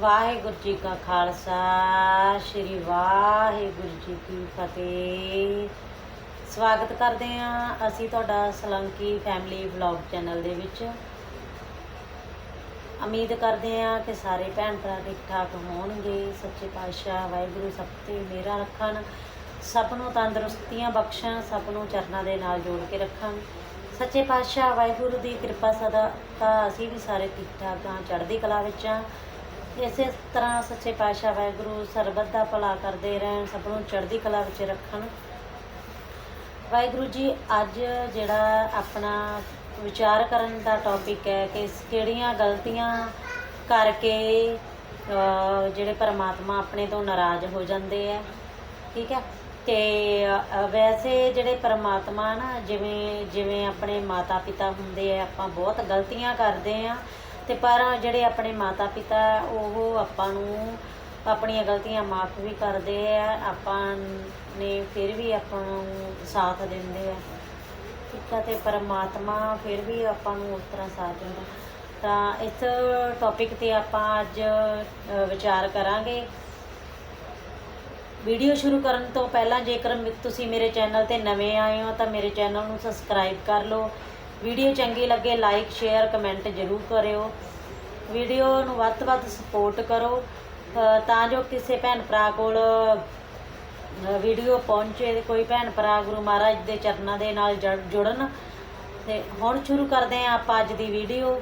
ਵਾਹਿਗੁਰੂ ਜੀ ਕਾ ਖਾਲਸਾ, ਸ੍ਰੀ ਵਾਹਿਗੁਰੂ ਜੀ ਕੀ ਫਤਿਹ। ਸਵਾਗਤ ਕਰਦੇ ਹਾਂ ਅਸੀਂ ਤੁਹਾਡਾ ਸਲੰਕੀ ਫੈਮਿਲੀ ਵਲੌਗ ਚੈਨਲ ਦੇ ਵਿੱਚ। ਉਮੀਦ ਕਰਦੇ ਹਾਂ ਕਿ ਸਾਰੇ ਭੈਣ ਭਰਾ ਠੀਕ ਠਾਕ ਹੋਣਗੇ। ਸੱਚੇ ਪਾਤਸ਼ਾਹ ਵਾਹਿਗੁਰੂ ਸਭ ਤੇ ਮੇਰਾ ਰੱਖਣ। ਸਭ ਨੂੰ ਤੰਦਰੁਸਤੀਆਂ ਬਖਸ਼ਣ, ਸਭ ਨੂੰ ਚਰਨਾਂ ਦੇ ਨਾਲ ਜੋੜ ਕੇ ਰੱਖਣ। ਸੱਚੇ ਪਾਤਸ਼ਾਹ ਵਾਹਿਗੁਰੂ ਦੀ ਕਿਰਪਾ ਸਦਾ ਤਾਂ ਅਸੀਂ ਵੀ ਸਾਰੇ ਠੀਕ ਠਾਕ ਹਾਂ, ਚੜ੍ਹਦੀ ਕਲਾ ਵਿੱਚ ਹਾਂ। ਇਸੇ ਤਰ੍ਹਾਂ ਸੱਚੇ ਪਾਤਸ਼ਾਹ ਵਾਹਿਗੁਰੂ ਸਰਬੱਤ ਦਾ ਭਲਾ ਕਰਦੇ ਰਹਿਣ, ਸਭ ਨੂੰ ਚੜ੍ਹਦੀ ਕਲਾ ਵਿੱਚ ਰੱਖਣ। ਵਾਹਿਗੁਰੂ ਜੀ, ਅੱਜ ਜਿਹੜਾ ਆਪਣਾ ਵਿਚਾਰ ਕਰਨ ਦਾ ਟੌਪਿਕ ਹੈ ਕਿ ਕਿਹੜੀਆਂ ਗਲਤੀਆਂ ਕਰਕੇ ਜਿਹੜੇ ਪਰਮਾਤਮਾ ਆਪਣੇ ਤੋਂ ਨਾਰਾਜ਼ ਹੋ ਜਾਂਦੇ ਆ, ਠੀਕ ਹੈ? ਤੇ ਵੈਸੇ ਜਿਹੜੇ ਪਰਮਾਤਮਾ ਨਾ, ਜਿਵੇਂ ਜਿਵੇਂ ਆਪਣੇ ਮਾਤਾ ਪਿਤਾ ਹੁੰਦੇ ਆ, ਆਪਾਂ ਬਹੁਤ ਗਲਤੀਆਂ ਕਰਦੇ ਆ। ਤੇ ਪਰ ਜਿਹੜੇ ਆਪਣੇ ਮਾਤਾ ਪਿਤਾ ਉਹ ਆਪਾਂ ਨੂੰ ਆਪਣੀਆਂ ਗਲਤੀਆਂ ਮਾਫ ਵੀ ਕਰਦੇ ਆ, ਆਪਾਂ ਨੇ ਫਿਰ ਵੀ ਆਪਾਂ ਨੂੰ ਸਾਥ ਦਿੰਦੇ ਆ। ਠੀਕ ਆ ਤੇ ਪਰਮਾਤਮਾ ਫਿਰ ਵੀ ਆਪਾਂ ਨੂੰ ਉਸ ਤਰ੍ਹਾਂ ਸਾਥ ਦਿੰਦਾ। ਤਾਂ ਇਸ ਟੌਪਿਕ ਤੇ ਆਪਾਂ ਅੱਜ ਵਿਚਾਰ ਕਰਾਂਗੇ। ਵੀਡੀਓ ਸ਼ੁਰੂ ਕਰਨ ਤੋਂ ਪਹਿਲਾਂ ਜੇਕਰ ਤੁਸੀਂ ਮੇਰੇ ਚੈਨਲ ਤੇ ਨਵੇਂ ਆਏ ਹੋ, ਤਾਂ ਮੇਰੇ ਚੈਨਲ ਨੂੰ ਸਬਸਕ੍ਰਾਈਬ ਕਰ ਲਓ। ਵੀਡੀਓ ਚੰਗੀ ਲੱਗੇ ਲਾਈਕ ਸ਼ੇਅਰ ਕਮੈਂਟ ਜ਼ਰੂਰ ਕਰਿਓ। ਵੀਡੀਓ ਨੂੰ ਵੱਧ ਤੋਂ ਵੱਧ ਸਪੋਰਟ ਕਰੋ। ਤਾਂ ਜੋ ਕਿਸੇ ਭੈਣ ਭਰਾ ਕੋਲ ਵੀਡੀਓ ਪਹੁੰਚੇ, ਕੋਈ ਭੈਣ ਭਰਾ ਗੁਰੂ ਮਹਾਰਾਜ ਦੇ ਚਰਨਾਂ ਦੇ ਨਾਲ ਜੜ- ਜੁੜਨ। ਤੇ ਹੁਣ ਸ਼ੁਰੂ ਕਰਦੇ ਹਾਂ ਆਪਾਂ ਅੱਜ ਦੀ ਵੀਡੀਓ।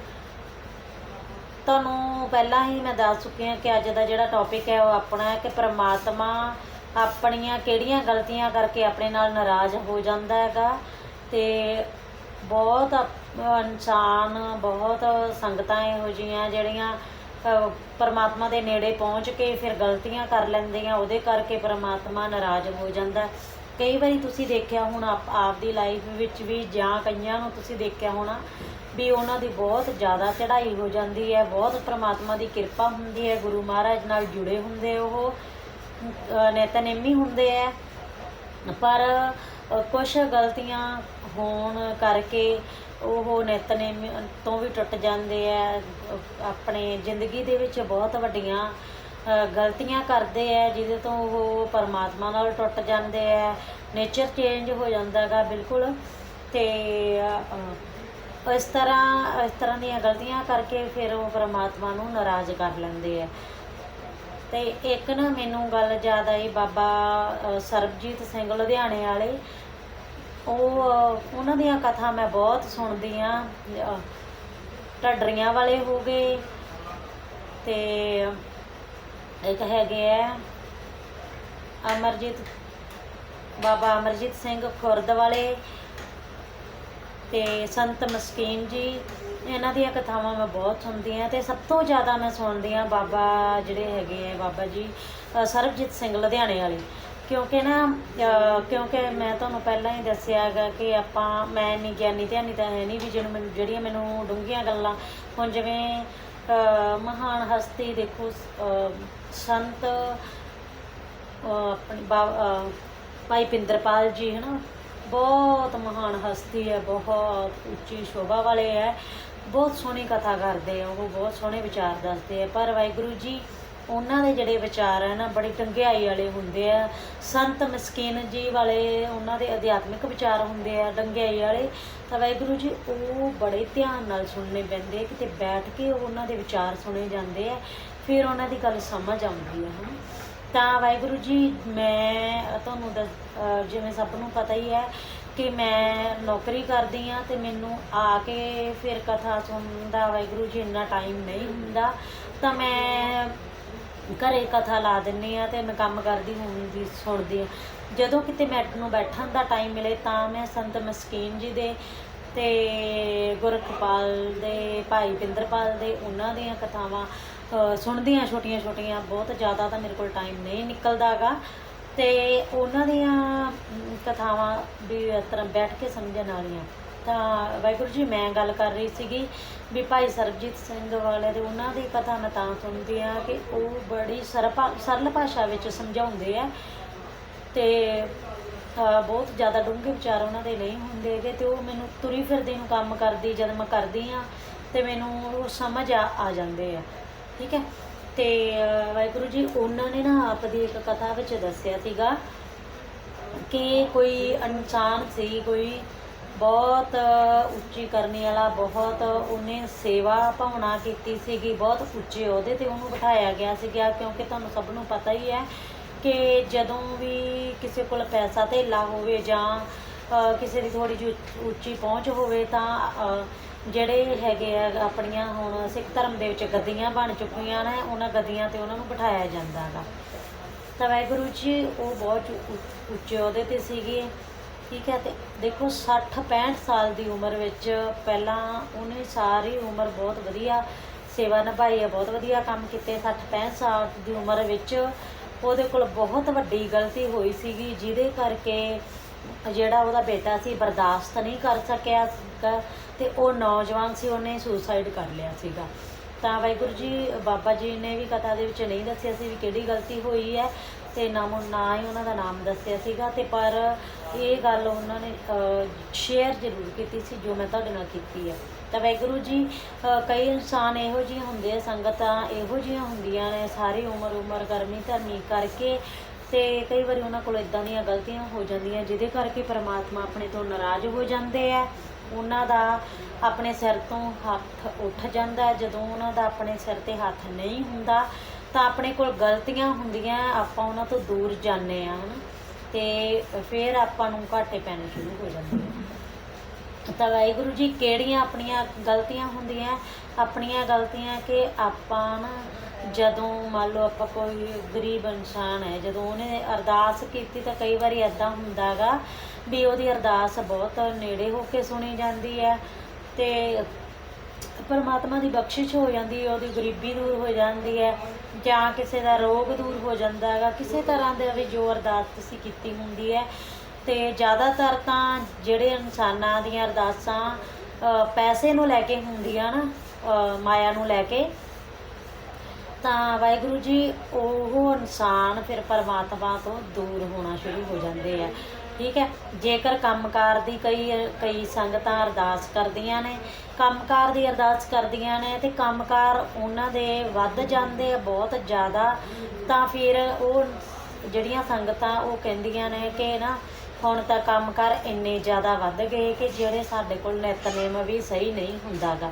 ਤੁਹਾਨੂੰ ਪਹਿਲਾਂ ਹੀ ਮੈਂ ਦੱਸ ਚੁੱਕੀ ਹਾਂ ਕਿ ਅੱਜ ਦਾ ਜਿਹੜਾ ਟੌਪਿਕ ਹੈ ਉਹ ਆਪਣਾ ਹੈ ਕਿ ਪ੍ਰਮਾਤਮਾ ਆਪਣੀਆਂ ਕਿਹੜੀਆਂ ਗਲਤੀਆਂ ਕਰਕੇ ਆਪਣੇ ਨਾਲ ਨਾਰਾਜ਼ ਹੋ ਜਾਂਦਾ ਹੈਗਾ। ਤੇ ਬਹੁਤ ਇਨਸਾਨ ਬਹੁਤ ਸੰਗਤਾਂ ਇਹੋ ਜਿਹੀਆਂ ਜਿਹੜੀਆਂ ਪਰਮਾਤਮਾ ਦੇ ਨੇੜੇ ਪਹੁੰਚ ਕੇ ਫਿਰ ਗਲਤੀਆਂ ਕਰ ਲੈਂਦੀਆਂ ਉਹਦੇ ਕਰਕੇ ਪਰਮਾਤਮਾ ਨਾਰਾਜ਼ ਹੋ ਜਾਂਦਾ। ਕਈ ਵਾਰੀ ਤੁਸੀਂ ਦੇਖਿਆ ਹੁਣ ਆਪ ਆਪਦੀ ਲਾਈਫ ਵਿੱਚ ਵੀ ਜਾਂ ਕਈਆਂ ਨੂੰ ਤੁਸੀਂ ਦੇਖਿਆ ਹੋਣਾ ਵੀ ਉਹਨਾਂ ਦੀ ਬਹੁਤ ਜ਼ਿਆਦਾ ਚੜ੍ਹਾਈ ਹੋ ਜਾਂਦੀ ਹੈ ਬਹੁਤ ਪਰਮਾਤਮਾ ਦੀ ਕਿਰਪਾ ਹੁੰਦੀ ਹੈ ਗੁਰੂ ਮਹਾਰਾਜ ਨਾਲ ਜੁੜੇ ਹੁੰਦੇ ਉਹ ਅ, ਨਿਤਨੇਮੀ ਹੁੰਦੇ ਹੈ। ਪਰ ਕੁਝ ਗਲਤੀਆਂ ਹੋਣ ਕਰਕੇ ਉਹ ਨਿਤਨੇਮ ਤੋਂ ਵੀ ਟੁੱਟ ਜਾਂਦੇ ਆ, ਆਪਣੇ ਜ਼ਿੰਦਗੀ ਦੇ ਵਿੱਚ ਬਹੁਤ ਵੱਡੀਆਂ ਗਲਤੀਆਂ ਕਰਦੇ ਆ, ਜਿਹਦੇ ਤੋਂ ਉਹ ਪਰਮਾਤਮਾ ਨਾਲ ਟੁੱਟ ਜਾਂਦੇ ਆ ਨੇਚਰ ਚੇਂਜ ਹੋ ਜਾਂਦਾ ਹੈਗਾ ਬਿਲਕੁਲ। ਤੇ ਇਸ ਤਰ੍ਹਾਂ ਇਸ ਤਰ੍ਹਾਂ ਦੀਆਂ ਗਲਤੀਆਂ ਕਰਕੇ ਫਿਰ ਉਹ ਪਰਮਾਤਮਾ ਨੂੰ ਨਾਰਾਜ਼ ਕਰ ਲੈਂਦੇ ਆ। ਤੇ ਇੱਕ ਨਾ ਮੈਨੂੰ ਗੱਲ ਯਾਦ ਆਈ ਬਾਬਾ ਸਰਬਜੀਤ ਸਿੰਘ ਲੁਧਿਆਣੇ ਵਾਲੇ। ਉਹ ਉਹਨਾਂ ਦੀਆਂ ਕਥਾ ਮੈਂ ਬਹੁਤ ਸੁਣਦੀ ਆ। ਢੱਡਰੀਆਂ ਵਾਲੇ ਹੋ ਗਏ। ਤੇ ਇੱਕ ਹੈਗੇ ਆ ਅਮਰਜੀਤ, ਬਾਬਾ ਅਮਰਜੀਤ ਸਿੰਘ ਖੁਰਦ ਵਾਲੇ। ਤੇ ਸੰਤ ਮਸਕੀਨ ਜੀ, ਇਹਨਾਂ ਦੀਆਂ ਕਥਾਵਾਂ ਮੈਂ ਬਹੁਤ ਸੁਣਦੀ ਆ ਤੇ ਸਭ ਤੋਂ ਜ਼ਿਆਦਾ ਮੈਂ ਸੁਣਦੀ ਆ ਬਾਬਾ ਜਿਹੜੇ ਹੈਗੇ ਆ, ਬਾਬਾ ਜੀ ਸਰਬਜੀਤ ਸਿੰਘ ਲੁਧਿਆਣੇ ਵਾਲੇ। ਕਿਉਂਕਿ ਨਾ ਕਿਉਂਕਿ ਮੈਂ ਤੁਹਾਨੂੰ ਪਹਿਲਾਂ ਹੀ ਦੱਸਿਆ ਹੈਗਾ ਕਿ ਆਪਾਂ, ਮੈਂ ਨਹੀਂ ਗਿਆਨੀ ਧਿਆਨੀ ਤਾਂ ਹੈ ਨਹੀਂ ਵੀ ਜਿਹਨੂੰ ਮੈਨੂੰ, ਜਿਹੜੀਆਂ ਮੈਨੂੰ ਡੂੰਘੀਆਂ ਗੱਲਾਂ, ਹੁਣ ਜਿਵੇਂ ਮਹਾਨ ਹਸਤੀ ਦੇਖੋ ਸੰਤ, ਅਹ ਆਪਣੀ ਬਾ- ਭਾਈ ਪਿੰਦਰਪਾਲ ਜੀ, ਹਨਾ ਬਹੁਤ ਮਹਾਨ ਹਸਤੀ ਹੈ, ਬਹੁਤ ਉੱਚੀ ਸ਼ੋਭਾ ਵਾਲੇ ਹੈ। ਬਹੁਤ ਸੋਹਣੀ ਕਥਾ ਕਰਦੇ ਆ, ਉਹ ਬਹੁਤ ਸੋਹਣੇ ਵਿਚਾਰ ਦੱਸਦੇ ਆ। ਪਰ ਵਾਹਿਗੁਰੂ ਜੀ, ਉਹਨਾਂ ਦੇ ਜਿਹੜੇ ਵਿਚਾਰ ਹੈ ਨਾ, ਬੜੀ ਡੰਗਿਆਈ ਵਾਲੇ ਹੁੰਦੇ ਆ। ਸੰਤ ਮਸਕੀਨ ਜੀ ਵਾਲੇ ਉਹਨਾਂ ਦੇ ਅਧਿਆਤਮਿਕ ਵਿਚਾਰ ਹੁੰਦੇ ਆ ਡੰਗਿਆਈ ਵਾਲੇ। ਤਾਂ ਵਾਹਿਗੁਰੂ ਜੀ, ਉਹ ਬੜੇ ਧਿਆਨ ਨਾਲ ਸੁਣਨੇ ਪੈਂਦੇ ਕਿਤੇ ਬੈਠ ਕੇ ਉਹਨਾਂ ਦੇ ਵਿਚਾਰ ਸੁਣੇ ਜਾਂਦੇ ਆ, ਫਿਰ ਉਹਨਾਂ ਦੀ ਗੱਲ ਸਮਝ ਆਉਂਦੀ ਹੈ ਹਨਾ। ਤਾਂ ਵਾਹਿਗੁਰੂ ਜੀ, ਮੈਂ ਤੁਹਾਨੂੰ ਦੱਸ- ਜਿਵੇਂ ਸਭ ਨੂੰ ਪਤਾ ਹੀ ਹੈ ਕਿ ਮੈਂ ਨੌਕਰੀ ਕਰਦੀ ਆ ਤੇ ਮੈਨੂੰ ਆ ਕੇ ਫਿਰ ਕਥਾ ਸੁਣਨ ਦਾ ਵਾਹਿਗੁਰੂ ਜੀ, ਇੰਨਾ ਟਾਈਮ ਨਹੀਂ ਹੁੰਦਾ। ਤਾਂ ਮੈਂ ਘਰੇ ਕਥਾ ਲਾ ਦਿੰਨੀ ਆ ਤੇ ਮੈਂ ਕੰਮ ਕਰਦੀ ਹੁੰਦੀ ਸੁਣਦੀ ਆ ਜਦੋਂ ਕਿਤੇ ਮੈਨੂੰ ਬੈਠਣ ਦਾ ਟਾਈਮ ਮਿਲੇ ਤਾਂ ਮੈਂ ਸੰਤ ਮਸਕੀਨ ਜੀ ਦੇ ਤੇ ਗੁਰਖਪਾਲ ਦੇ, ਭਾਈ ਪਿੰਦਰਪਾਲ ਦੇ, ਉਹਨਾਂ ਦੀਆਂ ਕਥਾਵਾਂ ਅ, ਸੁਣਦੀਆਂ ਛੋਟੀਆਂ ਛੋਟੀਆਂ ਬਹੁਤ ਜ਼ਿਆਦਾ ਤਾਂ ਮੇਰੇ ਕੋਲ ਟਾਈਮ ਨਹੀਂ ਨਿਕਲਦਾਗਾ। ਤੇ ਉਹਨਾਂ ਦੀਆਂ ਕਥਾਵਾਂ ਵੀ ਇਸ ਤਰ੍ਹਾਂ ਬੈਠ ਕੇ ਸਮਝਣ ਵਾਲੀਆਂ। ਤਾਂ ਵਾਹਿਗੁਰੂ ਜੀ ਮੈਂ ਗੱਲ ਕਰ ਰਹੀ ਸੀਗੀ ਵੀ ਭਾਈ ਸਰਬਜੀਤ ਸਿੰਘ ਵਾਲੇ ਦੇ ਉਹਨਾਂ ਦੀ ਕਥਾ ਮੈਂ ਤਾਂ ਸੁਣਦੀ ਆ ਕਿ ਉਹ ਬੜੀ ਸਰਪਾ ਸਰਲ ਭਾਸ਼ਾ ਵਿੱਚ ਸਮਝਾਉਂਦੇ ਆ। ਤੇ ਬਹੁਤ ਜ਼ਿਆਦਾ ਡੂੰਘੇ ਵਿਚਾਰ ਉਹਨਾਂ ਦੇ ਨਹੀਂ ਹੁੰਦੇ ਹੈਗੇ ਤੇ ਉਹ ਮੈਨੂੰ ਤੁਰੀ ਫਿਰਦੀ ਨੂੰ ਕੰਮ ਕਰਦੀ ਜਦ ਮੈਂ ਕਰਦੀ ਆ ਤੇ ਮੈਨੂੰ ਉਹ ਸਮਝ ਆ ਆ ਜਾਂਦੇ ਆ। ਠੀਕ ਹੈ? ਤੇ ਵਾਹਿਗੁਰੂ ਜੀ, ਉਹਨਾਂ ਨੇ ਨਾ ਆਪ ਦੀ ਇੱਕ ਕਥਾ ਵਿੱਚ ਦੱਸਿਆ ਸੀਗਾ ਕਿ ਕੋਈ ਇਨਸਾਨ ਸੀ, ਕੋਈ ਬਹੁਤ ਉੱਚੀ ਕਰਨੀ ਵਾਲਾ, ਬਹੁਤ ਉਹਨੇ ਸੇਵਾ ਭਾਵਨਾ ਕੀਤੀ ਸੀਗੀ, ਬਹੁਤ ਉੱਚੇ ਉਹਦੇ ਤੇ ਉਹਨੂੰ ਬਿਠਾਇਆ ਗਿਆ ਸੀਗਾ, ਕਿਉਂਕਿ ਤੁਹਾਨੂੰ ਸਭ ਨੂੰ ਪਤਾ ਹੀ ਹੈ ਕਿ ਜਦੋਂ ਵੀ ਕਿਸੇ ਕੋਲ ਪੈਸਾ ਧੇਲਾ ਹੋਵੇ ਜਾਂ ਕਿਸੇ ਦੀ ਥੋੜੀ ਜਿਹੀ ਉੱਚ- ਉੱਚੀ ਪਹੁੰਚ ਹੋਵੇ ਤਾਂ ਜਿਹੜੇ ਹੈਗੇ ਆ, ਆਪਣੀਆਂ ਹੁਣ ਸਿੱਖ ਧਰਮ ਦੇ ਵਿੱਚ ਗੱਦੀਆਂ ਬਣ ਚੁੱਕੀਆਂ ਨੇ, ਉਹਨਾਂ ਗੱਦੀਆਂ ਤੇ ਉਹਨਾਂ ਨੂੰ ਬਿਠਾਇਆ ਜਾਂਦਾ ਹੈਗਾ ਤਾਂ ਵਾਹਿਗੁਰੂ ਜੀ, ਉਹ ਬਹੁਤ ਉ- ਉੱਚੇ ਉਹਦੇ ਤੇ ਸੀਗੇ। ਠੀਕ ਹੈ, ਤੇ ਦੇਖੋ 60 65 ਸਾਲ ਦੀ ਉਮਰ ਵਿੱਚ ਪਹਿਲਾਂ ਉਹਨੇ ਸਾਰੀ ਉਮਰ ਬਹੁਤ ਵਧੀਆ ਸੇਵਾ ਨਿਭਾਈ ਹੈ ਬਹੁਤ ਵਧੀਆ ਕੰਮ ਕੀਤੇ। 60 65 ਸਾਲ ਦੀ ਉਮਰ ਵਿੱਚ ਉਹਦੇ ਕੋਲ ਬਹੁਤ ਵੱਡੀ ਗਲਤੀ ਹੋਈ ਸੀਗੀ, ਜਿਹਦੇ ਕਰਕੇ ਜਿਹੜਾ ਉਹਦਾ ਬੇਟਾ ਸੀ ਬਰਦਾਸ਼ਤ ਨਹੀਂ ਕਰ ਸਕਿਆ ਤੇ ਉਹ ਨੌਜਵਾਨ ਸੀ, ਉਹਨੇ ਸੁਸਾਈਡ ਕਰ ਲਿਆ ਸੀਗਾ। ਤਾਂ ਵਾਹਿਗੁਰੂ ਜੀ, ਬਾਬਾ ਜੀ ਨੇ ਵੀ ਕਥਾ ਦੇ ਵਿੱਚ ਨਹੀਂ ਦੱਸਿਆ ਸੀ ਵੀ ਕਿਹੜੀ ਗਲਤੀ ਹੋਈ ਹੈ ਤੇ ਨਾਮ ਨਾ ਹੀ ਉਹਨਾਂ ਦਾ ਨਾਮ ਦੱਸਿਆ ਸੀਗਾ ਤੇ ਪਰ ਇਹ ਗੱਲ ਉਹਨਾਂ ਨੇ ਸ਼ੇਅਰ ਜ਼ਰੂਰ ਕੀਤੀ ਸੀ, ਜੋ ਮੈਂ ਤੁਹਾਡੇ ਨਾਲ ਕੀਤੀ ਹੈ। ਤਾਂ ਵਾਹਿਗੁਰੂ ਜੀ ਕਈ ਇਨਸਾਨ ਇਹੋ ਜਿਹੇ ਹੁੰਦੇ ਆ, ਸੰਗਤਾਂ ਇਹੋ ਜਿਹੀਆਂ ਹੁੰਦੀਆਂ ਨੇ, ਸਾਰੀ ਉਮਰ ਉਮਰ ਕਰਮੀ ਧਰਮੀ ਕਰਕੇ ਤੇ ਕਈ ਵਾਰੀ ਉਹਨਾਂ ਕੋਲ ਇਦਾਂ ਦੀਆਂ ਗਲਤੀਆਂ ਹੋ ਜਾਂਦੀਆਂ, ਜਿਹਦੇ ਕਰਕੇ ਪਰਮਾਤਮਾ ਆਪਣੇ ਤੋਂ ਨਾਰਾਜ਼ ਹੋ ਜਾਂਦੇ ਆ। ਉਹਨਾਂ ਦਾ ਆਪਣੇ ਸਿਰ ਤੋਂ ਹੱਥ ਉੱਠ ਜਾਂਦਾ, ਜਦੋਂ ਉਹਨਾਂ ਦਾ ਆਪਣੇ ਸਿਰ ਤੇ ਹੱਥ ਨਹੀਂ ਹੁੰਦਾ, ਤਾਂ ਆਪਣੇ ਕੋਲ ਗਲਤੀਆਂ ਹੁੰਦੀਆਂ, ਆਪਾਂ ਉਹਨਾਂ ਤੋਂ ਦੂਰ ਜਾਂਦੇ ਆ, ਹਨਾ। ਤੇ ਫਿਰ ਆਪਾਂ ਨੂੰ ਘਾਟੇ ਪੈਣੇ ਸ਼ੁਰੂ ਹੋ ਜਾਂਦੇ ਆ। ਤਾਂ ਵਾਹਿਗੁਰੂ ਜੀ, ਕਿਹੜੀਆਂ ਆਪਣੀਆਂ ਗਲਤੀਆਂ ਹੁੰਦੀਆਂ? ਆਪਣੀਆਂ ਗਲਤੀਆਂ ਕਿ ਆਪਾਂ ਨਾ ਜਦੋਂ ਮੰਨ ਲਓ ਆਪਾਂ ਕੋਈ ਗਰੀਬ ਇਨਸਾਨ ਹੈ, ਜਦੋਂ ਉਹਨੇ ਅਰਦਾਸ ਕੀਤੀ ਤਾਂ ਕਈ ਵਾਰੀ ਐਦਾਂ ਹੁੰਦਾਗਾ ਵੀ ਉਹਦੀ ਅਰਦਾਸ ਬਹੁਤ ਨੇੜੇ ਹੋ ਕੇ ਸੁਣੀ ਜਾਂਦੀ ਹੈ ਤੇ ਪਰਮਾਤਮਾ ਦੀ ਬਖਸ਼ਿਸ਼ ਹੋ ਜਾਂਦੀ ਹੈ, ਉਹਦੀ ਗਰੀਬੀ ਦੂਰ ਹੋ ਜਾਂਦੀ ਹੈ ਜਾਂ ਕਿਸੇ ਦਾ ਰੋਗ ਦੂਰ ਹੋ ਜਾਂਦਾ ਹੈਗਾ ਕਿਸੇ ਤਰ੍ਹਾਂ ਦੇ ਵੀ ਜੋ ਅਰਦਾਸ ਤੁਸੀਂ ਕੀਤੀ ਹੁੰਦੀ ਹੈ। ਤੇ ਜ਼ਿਆਦਾਤਰ ਤਾਂ ਜਿਹੜੇ ਇਨਸਾਨਾਂ ਦੀਆਂ ਅਰਦਾਸਾਂ ਪੈਸੇ ਨੂੰ ਲੈ ਕੇ ਹੁੰਦੀਆਂ ਨਾ ਮਾਇਆ ਨੂੰ ਲੈ ਕੇ ਤਾਂ ਵਾਹਿਗੁਰੂ ਜੀ, ਉਹ ਇਨਸਾਨ ਫਿਰ ਪਰਮਾਤਮਾ ਤੋਂ ਦੂਰ ਹੋਣਾ ਸ਼ੁਰੂ ਹੋ ਜਾਂਦੇ ਆ। ਠੀਕ ਹੈ? ਜੇਕਰ ਕੰਮਕਾਰ ਦੀ ਕਈ ਕਈ ਸੰਗਤਾਂ ਅਰਦਾਸ ਕਰਦੀਆਂ ਨੇ, ਕੰਮਕਾਰ ਦੀ ਅਰਦਾਸ ਕਰਦੀਆਂ ਨੇ, ਤੇ ਕੰਮਕਾਰ ਉਹਨਾਂ ਦੇ ਵੱਧ ਜਾਂਦੇ ਆ, ਬਹੁਤ ਜ਼ਿਆਦਾ, ਤਾਂ ਫਿਰ ਉਹ ਜਿਹੜੀਆਂ ਸੰਗਤਾਂ ਉਹ ਕਹਿੰਦੀਆਂ ਨੇ ਕਿ ਨਾ, ਹੁਣ ਤਾਂ ਕੰਮਕਾਰ ਇੰਨੇ ਜ਼ਿਆਦਾ ਵੱਧ ਗਏ ਕਿ ਜਿਹੜੇ ਸਾਡੇ ਕੋਲ ਨਿਤਨੇਮ ਵੀ ਸਹੀ ਨਹੀਂ ਹੁੰਦਾਗਾ।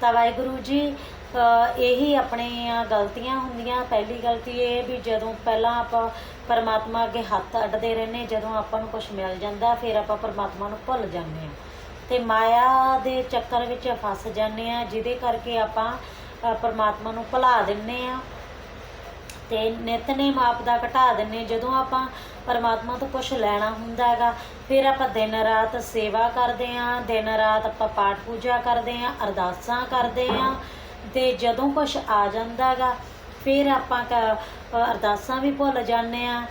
ਤਾਂ ਵਾਹਿਗੁਰੂ ਜੀ ਇਹੀ ਆਪਣੀਆਂ ਗਲਤੀਆਂ ਹੁੰਦੀਆਂ। ਪਹਿਲੀ ਗਲਤੀ ਇਹ ਵੀ ਜਦੋਂ ਪਹਿਲਾਂ ਆਪਾਂ ਪਰਮਾਤਮਾ ਅੱਗੇ ਹੱਥ ਅੱਡਦੇ ਰਹਿੰਦੇ, ਜਦੋਂ ਆਪਾਂ ਨੂੰ ਕੁਝ ਮਿਲ ਜਾਂਦਾ, ਫਿਰ ਆਪਾਂ ਪਰਮਾਤਮਾ ਨੂੰ ਭੁੱਲ ਜਾਂਦੇ ਆ ਤੇ ਮਾਇਆ ਦੇ ਚੱਕਰ ਵਿੱਚ ਫਸ ਜਾਂਦੇ ਆ ਜਿਹਦੇ ਕਰਕੇ ਆਪਾਂ ਪਰਮਾਤਮਾ ਨੂੰ ਭੁਲਾ ਦਿੰਨੇ ਆ ਤੇ ਨਿਤਨੇਮ ਆਪ ਦਾ ਘਟਾ ਦਿੰਨੇ ਜਦੋਂ ਆਪਾਂ ਪਰਮਾਤਮਾ ਤੋਂ ਕੁਝ ਲੈਣਾ ਹੁੰਦਾ ਹੈਗਾ, ਫਿਰ ਆਪਾਂ ਦਿਨ ਰਾਤ ਸੇਵਾ ਕਰਦੇ ਆਂ ਦਿਨ ਰਾਤ ਆਪਾਂ ਪਾਠ ਪੂਜਾ ਕਰਦੇ ਆਂ ਅਰਦਾਸਾਂ ਕਰਦੇ ਆਂ ਤੇ ਜਦੋਂ ਕੁਝ ਆ ਜਾਂਦਾ ਹੈਗਾ ਫਿਰ ਆਪਾਂ ਕ- ਅਰਦਾਸਾਂ ਵੀ ਭੁੱਲ ਜਾਂਦੇ ਆ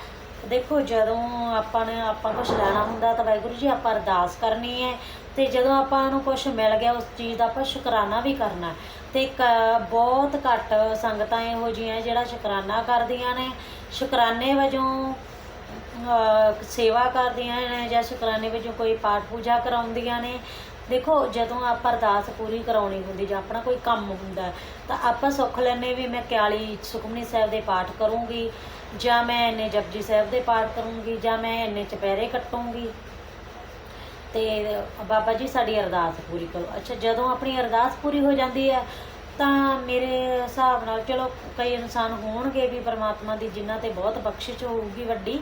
ਦੇਖੋ, ਜਦੋਂ ਆਪਾਂ ਨੇ, ਆਪਾਂ ਕੁਝ ਲੈਣਾ ਹੁੰਦਾ ਤਾਂ ਵਾਹਿਗੁਰੂ ਜੀ ਆਪਾਂ ਅਰਦਾਸ ਕਰਨੀ ਹੈ। ਤੇ ਜਦੋਂ ਆਪਾਂ ਨੂੰ ਕੁਝ ਮਿਲ ਗਿਆ, ਉਸ ਚੀਜ਼ ਦਾ ਆਪਾਂ ਸ਼ੁਕਰਾਨਾ ਵੀ ਕਰਨਾ ਤੇ ਕ- ਬਹੁਤ ਘੱਟ ਸੰਗਤਾਂ ਇਹੋ ਜਿਹੀਆਂ ਜਿਹੜਾ ਸ਼ੁਕਰਾਨਾ ਕਰਦੀਆਂ ਨੇ। ਸ਼ੁਕਰਾਨੇ ਵਜੋਂ ਸੇਵਾ ਕਰਦੀਆਂ ਨੇ ਜਾਂ ਸ਼ੁਕਰਾਨੇ ਵਜੋਂ ਕੋਈ ਪਾਠ ਪੂਜਾ ਕਰਾਉਂਦੀਆਂ ਨੇ। ਦੇਖੋ, ਜਦੋਂ ਆਪਾਂ ਅਰਦਾਸ ਪੂਰੀ ਕਰਾਉਣੀ ਹੁੰਦੀ ਜਾਂ ਆਪਣਾ ਕੋਈ ਕੰਮ ਹੁੰਦਾ, ਤਾਂ ਆਪਾਂ ਸੁੱਖ ਲੈਨੇ ਵੀ ਮੈਂ 41 ਸੁਖਮਨੀ ਸਾਹਿਬ ਦੇ ਪਾਠ ਕਰੂੰਗੀ, ਜਾਂ ਮੈਂ ਇੰਨੇ ਜਪਜੀ ਸਾਹਿਬ ਦੇ ਪਾਠ ਕਰੂੰਗੀ, ਜਾਂ ਮੈਂ ਇੰਨੇ ਚਪੈਰੇ ਕੱਟੂੰਗੀ। ਤੇ ਬਾਬਾ ਜੀ, ਸਾਡੀ ਅਰਦਾਸ ਪੂਰੀ ਕਰੋ। ਅੱਛਾ, ਜਦੋਂ ਆਪਣੀ ਅਰਦਾਸ ਪੂਰੀ ਹੋ ਜਾਂਦੀ ਹੈ, ਤਾਂ ਮੇਰੇ ਹਿਸਾਬ ਨਾਲ ਚਲੋ ਕਈ ਇਨਸਾਨ ਹੋਣਗੇ ਵੀ ਪਰਮਾਤਮਾ ਦੀ ਜਿਨ੍ਹਾਂ ਤੇ ਬਹੁਤ ਬਖਸ਼ਿਸ਼ ਹੋਊਗੀ ਵੱਡੀ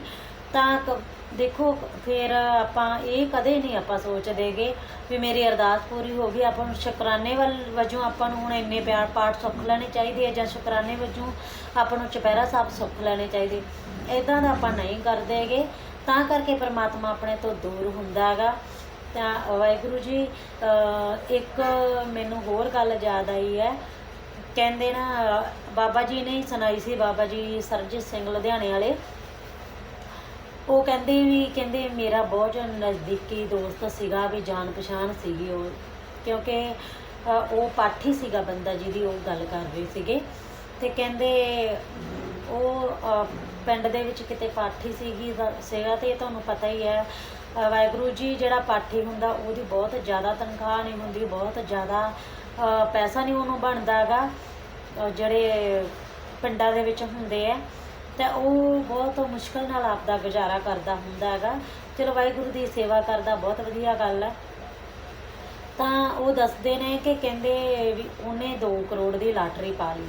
ਤਾਂ ਕ- ਦੇਖੋ, ਫਿਰ ਆਪਾਂ ਇਹ ਕਦੇ ਨਹੀਂ ਆਪਾਂ ਸੋਚਦੇਗੇ ਵੀ ਮੇਰੀ ਅਰਦਾਸ ਪੂਰੀ ਹੋ ਗਈ, ਆਪਾਂ ਨੂੰ ਸ਼ੁਕਰਾਨੇ ਵੱਲ ਵਜੋਂ ਆਪਾਂ ਨੂੰ ਹੁਣ ਇੰਨੇ ਪਿਆਰ ਪਾਠ ਸੁੱਖ ਲੈਣੇ ਚਾਹੀਦੇ ਆ ਜਾਂ ਸ਼ੁਕਰਾਨੇ ਵਜੋਂ ਆਪਾਂ ਨੂੰ ਚੁਪਹਿਰਾ ਸਾਹਿਬ ਸੁੱਖ ਲੈਣੇ ਚਾਹੀਦੇ। ਇਦਾਂ ਦਾ ਆਪਾਂ ਨਹੀਂ ਕਰਦੇਗੇ ਤਾਂ ਕਰਕੇ ਪਰਮਾਤਮਾ ਆਪਣੇ ਤੋਂ ਦੂਰ ਹੁੰਦਾ ਹੈਗਾ ਤਾਂ ਵਾਹਿਗੁਰੂ ਜੀ, ਅਹ ਇੱਕ ਮੈਨੂੰ ਹੋਰ ਗੱਲ ਯਾਦ ਆਈ ਹੈ। ਕਹਿੰਦੇ ਨਾ, ਬਾਬਾ ਜੀ ਨੇ ਹੀ ਸੁਣਾਈ ਸੀ, ਬਾਬਾ ਜੀ ਸਰਜੀਤ ਸਿੰਘ ਲੁਧਿਆਣੇ ਵਾਲੇ। ਉਹ ਕਹਿੰਦੇ ਵੀ, ਕਹਿੰਦੇ ਮੇਰਾ ਬਹੁਤ ਨਜ਼ਦੀਕੀ ਦੋਸਤ ਸੀਗਾ ਵੀ ਜਾਣ ਪਛਾਣ ਸੀਗੀ ਉਹ, ਕਿਉਂਕਿ ਉਹ ਪਾਠੀ ਸੀਗਾ ਬੰਦਾ ਜਿਹਦੀ ਉਹ ਗੱਲ ਕਰ ਰਹੇ ਸੀਗੇ। ਤੇ ਕਹਿੰਦੇ ਉਹ ਪਿੰਡ ਦੇ ਵਿੱਚ ਕਿਤੇ ਪਾਠੀ ਸੀਗੀ ਸੀਗਾ ਤੇ ਤੁਹਾਨੂੰ ਪਤਾ ਹੀ ਹੈ ਵਾਹਿਗੁਰੂ ਜੀ ਜਿਹੜਾ ਪਾਠੀ ਹੁੰਦਾ ਉਹਦੀ ਬਹੁਤ ਜ਼ਿਆਦਾ ਤਨਖਾਹ ਨਹੀਂ ਹੁੰਦੀ, ਬਹੁਤ ਜ਼ਿਆਦਾ ਪੈਸਾ ਨਹੀਂ ਉਹਨੂੰ ਬਣਦਾਗਾ ਜਿਹੜੇ ਪਿੰਡਾਂ ਦੇ ਵਿੱਚ ਹੁੰਦੇ ਆ। ਤਾਂ ਉਹ ਬਹੁਤ ਮੁਸ਼ਕਲ ਨਾਲ ਆਪਦਾ ਗੁਜ਼ਾਰਾ ਕਰਦਾ ਹੁੰਦਾ ਹੈਗਾ। ਚਲੋ ਵਾਹਿਗੁਰੂ ਦੀ ਸੇਵਾ ਕਰਦਾ, ਬਹੁਤ ਵਧੀਆ ਗੱਲ ਹੈ। ਤਾਂ ਉਹ ਦੱਸਦੇ ਨੇ ਕਿ ਕਹਿੰਦੇ ਵੀ ਉਹਨੇ 2 ਕਰੋੜ ਦੀ ਲਾਟਰੀ ਪਾ ਲਈ,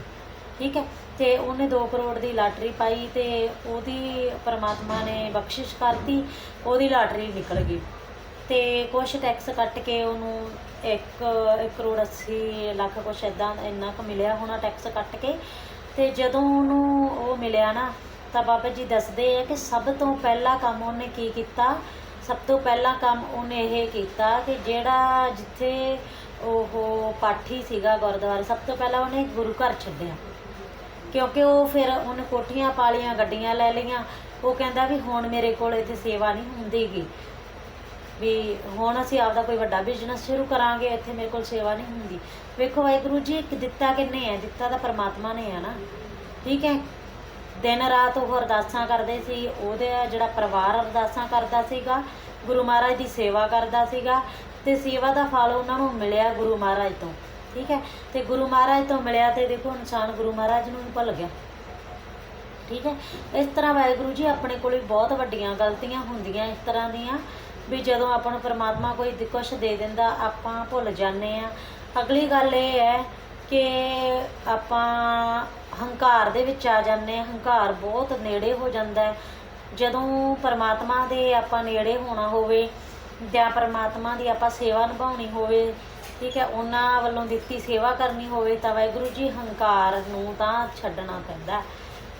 ਠੀਕ ਹੈ। ਤੇ ਉਹਨੇ 2 ਕਰੋੜ ਦੀ ਲਾਟਰੀ ਪਾਈ ਤੇ ਉਹਦੀ ਪਰਮਾਤਮਾ ਨੇ ਬਖਸ਼ਿਸ਼ ਕਰਤੀ, ਉਹਦੀ ਲਾਟਰੀ ਨਿਕਲ ਗਈ। ਤੇ ਕੁਛ ਟੈਕਸ ਕੱਟ ਕੇ ਉਹਨੂੰ 1 ਕਰੋੜ 80 ਲੱਖ ਕੁਛ ਇਦਾਂ ਇੰਨਾ ਕੁ ਮਿਲਿਆ ਹੋਣਾ ਟੈਕਸ ਕੱਟ ਕੇ। ਤੇ ਜਦੋਂ ਉਹਨੂੰ ਉਹ ਮਿਲਿਆ ਨਾ, ਤਾਂ ਬਾਬਾ ਜੀ ਦੱਸਦੇ ਆ ਕਿ ਸਭ ਤੋਂ ਪਹਿਲਾ ਕੰਮ ਉਹਨੇ ਕੀ ਕੀਤਾ? ਸਭ ਤੋਂ ਪਹਿਲਾ ਕੰਮ ਉਹਨੇ ਇਹ ਕੀਤਾ ਕਿ ਜਿਹੜਾ ਜਿੱਥੇ ਉਹ ਪਾਠੀ ਸੀਗਾ ਗੁਰਦੁਆਰਾ, ਸਭ ਤੋਂ ਪਹਿਲਾਂ ਉਹਨੇ ਗੁਰੂ ਘਰ ਛੱਡਿਆ। ਕਿਉਂਕਿ ਉਹ ਫਿਰ ਉਹਨੇ ਕੋਠੀਆਂ ਪਾਲੀਆਂ, ਗੱਡੀਆਂ ਲੈ ਲਈਆਂ। ਉਹ ਕਹਿੰਦਾ ਵੀ ਹੁਣ ਮੇਰੇ ਕੋਲ ਇੱਥੇ ਸੇਵਾ ਨਹੀਂ ਹੁੰਦੀਗੀ। ਵੀ ਹੁਣ ਅਸੀਂ ਆਪਦਾ ਕੋਈ ਵੱਡਾ ਬਿਜ਼ਨਸ ਸ਼ੁਰੂ ਕਰਾਂਗੇ, ਇੱਥੇ ਮੇਰੇ ਕੋਲ ਸੇਵਾ ਨਹੀਂ ਹੁੰਦੀ। ਵੇਖੋ ਵਾਹਿਗੁਰੂ ਜੀ, ਇੱਕ ਦਿੱਤਾ ਕਿੰਨੇ ਹੈ ਦਿੱਤਾ ਤਾਂ ਪਰਮਾਤਮਾ ਨੇ ਹੈ ਨਾ। ਠੀਕ ਹੈ? ਦਿਨ ਰਾਤ ਉਹ ਅਰਦਾਸਾਂ ਕਰਦੇ ਸੀ, ਉਹਦੇ ਜਿਹੜਾ ਪਰਿਵਾਰ ਅਰਦਾਸਾਂ ਕਰਦਾ ਸੀਗਾ, ਗੁਰੂ ਮਹਾਰਾਜ ਦੀ ਸੇਵਾ ਕਰਦਾ ਸੀਗਾ, ਤੇ ਸੇਵਾ ਦਾ ਫਲ ਉਹਨਾਂ ਨੂੰ ਮਿਲਿਆ ਗੁਰੂ ਮਹਾਰਾਜ ਤੋਂ। ਠੀਕ ਹੈ? ਤੇ ਗੁਰੂ ਮਹਾਰਾਜ ਤੋਂ ਮਿਲਿਆ ਤੇ ਦੇਖੋ ਇਨਸਾਨ ਗੁਰੂ ਮਹਾਰਾਜ ਨੂੰ ਭੁੱਲ ਗਿਆ। ਠੀਕ ਹੈ? ਇਸ ਤਰ੍ਹਾਂ ਵਾਹਿਗੁਰੂ ਜੀ ਆਪਣੇ ਕੋਲ ਬਹੁਤ ਵੱਡੀਆਂ ਗਲਤੀਆਂ ਹੁੰਦੀਆਂ ਇਸ ਤਰ੍ਹਾਂ ਦੀਆਂ। ਵੀ ਜਦੋਂ ਆਪਾਂ ਨੂੰ ਪਰਮਾਤਮਾ ਕੋਈ ਦ- ਕੁਛ ਦੇ ਦਿੰਦਾ, ਆਪਾਂ ਭੁੱਲ ਜਾਂਦੇ ਆ ਅਗਲੀ ਗੱਲ ਇਹ ਹੈ ਕਿ ਆਪਾਂ ਹੰਕਾਰ ਦੇ ਵਿੱਚ ਆ ਜਾਂਦੇ ਆ ਹੰਕਾਰ ਬਹੁਤ ਨੇੜੇ ਹੋ ਜਾਂਦਾ ਜਦੋਂ ਪਰਮਾਤਮਾ ਦੇ ਆਪਾਂ ਨੇੜੇ ਹੋਣਾ ਹੋਵੇ ਜਾਂ ਪਰਮਾਤਮਾ ਦੀ ਆਪਾਂ ਸੇਵਾ ਨਿਭਾਉਣੀ ਹੋਵੇ, ਠੀਕ ਹੈ, ਉਹਨਾਂ ਵੱਲੋਂ ਦਿੱਤੀ ਸੇਵਾ ਕਰਨੀ ਹੋਵੇ ਤਾਂ ਵਾਹਿਗੁਰੂ ਜੀ ਹੰਕਾਰ ਨੂੰ ਤਾਂ ਛੱਡਣਾ ਪੈਂਦਾ